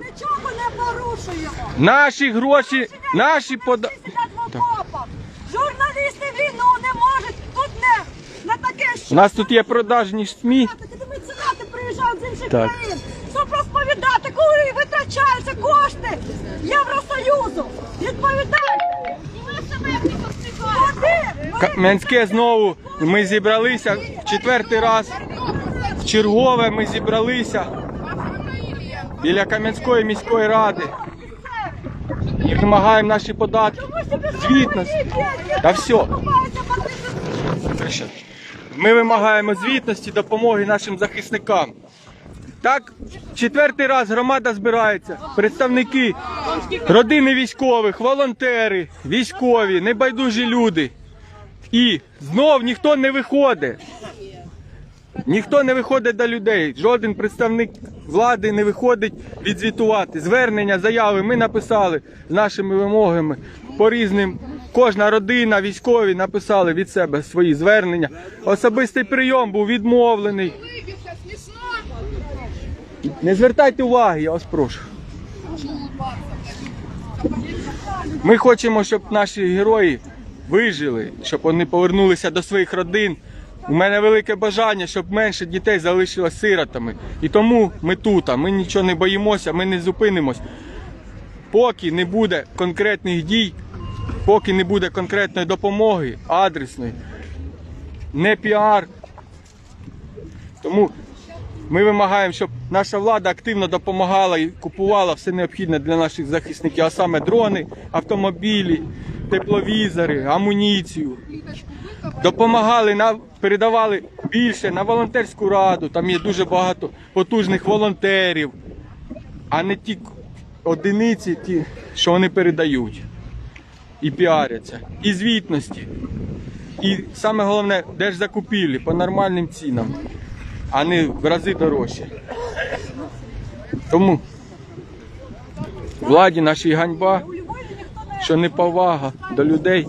Нічого не порушуємо. Наші гроші, наші пода... Сидять. Журналісти війну не можуть. Тут не, не таке, У нас тут є продажні СМІ. такі меценати приїжджають з інших Так. країн, щоб розповідати, коли витрачаються кошти Євросоюзу. Відповідайте! І ви себе Куди? Кам'янське знову. Ми зібралися в четвертий раз. В чергове ми зібралися біля Кам'янської міської ради. І вимагаємо наші податки. Звітності. Та все. Ми вимагаємо звітності, допомоги нашим захисникам. Так, четвертий раз громада збирається, представники родини військових, волонтери, військові, небайдужі люди. І знов ніхто не виходить. Ніхто не виходить до людей. Жоден представник влади не виходить відзвітувати. Звернення, заяви ми написали з нашими вимогами по різним. Кожна родина, військові написали від себе свої звернення. Особистий прийом був відмовлений. Не звертайте уваги, я вас прошу. Ми хочемо, щоб наші герої вижили, щоб вони повернулися до своїх родин. У мене велике бажання, щоб менше дітей залишилось сиротами. І тому ми тут, а ми нічого не боїмося, ми не зупинимось. Поки не буде конкретних дій, поки не буде конкретної допомоги, адресної, не піар. Тому ми вимагаємо, щоб наша влада активно допомагала і купувала все необхідне для наших захисників, а саме дрони, автомобілі, тепловізори, амуніцію. Допомагали на передавали більше на волонтерську раду. Там є дуже багато потужних волонтерів, а не ті одиниці, ті, що вони передають і піаряться, і звітності. І саме головне держзакупівлі по нормальним цінам а не в рази дорожче. Тому владі нашій ганьба, що неповага до людей